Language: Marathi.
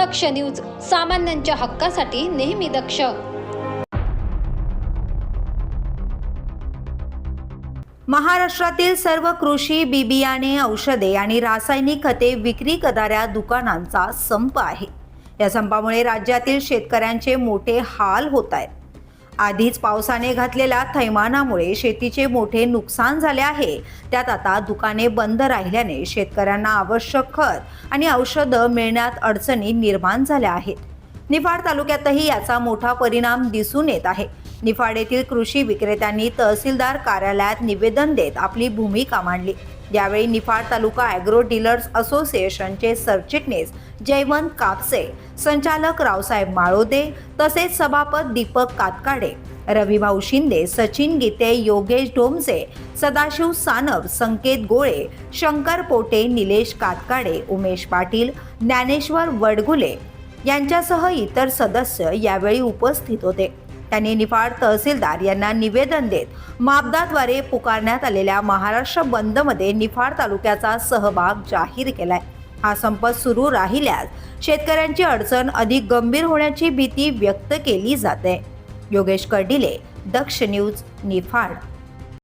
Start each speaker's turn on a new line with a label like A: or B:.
A: दक्ष न्यूज सामान्यांच्या हक्कासाठी नेहमी दक्ष.
B: महाराष्ट्रातील सर्व कृषी बी बियाणे औषधे आणि रासायनिक खते विक्री करणाऱ्या दुकानांचा संप आहे. या संपामुळे राज्यातील शेतकऱ्यांचे मोठे हाल होत आहेत. आधीच पावसाने घातलेल्या थैमानामुळे शेतीचे मोठे नुकसान झाले आहे. त्यात आता दुकाने बंद राहिल्याने शेतकऱ्यांना आवश्यक खत आणि औषधं मिळण्यात अडचणी निर्माण झाल्या आहेत. निफाड तालुक्यातही याचा मोठा परिणाम दिसून येत आहे. निफाड येथील कृषी विक्रेत्यांनी तहसीलदार कार्यालयात निवेदन देत आपली भूमिका मांडली. यावेळी निफाड तालुका ॲग्रो डीलर्स असोसिएशनचे सरचिटणीस जयवंत कापसे संचालक रावसाहेब माळोदे तसेच सभापत दीपक कातकाडे रविभाऊ शिंदे सचिन गीते योगेश डोमसे सदाशिव सानप संकेत गोळे शंकर पोटे निलेश कातकाडे उमेश पाटील ज्ञानेश्वर वडगुले यांच्यासह इतर सदस्य यावेळी उपस्थित होते. त्यांनी निफाड तहसीलदार यांना निवेदन देत मापदाद्वारे पुकारण्यात आलेल्या महाराष्ट्र बंदमध्ये निफाड तालुक्याचा सहभाग जाहीर केलाय. हा संप सुरू राहिल्यास शेतकऱ्यांची अडचण अधिक गंभीर होण्याची भीती व्यक्त केली जाते. योगेश कर्डिले दक्ष न्यूज निफाड.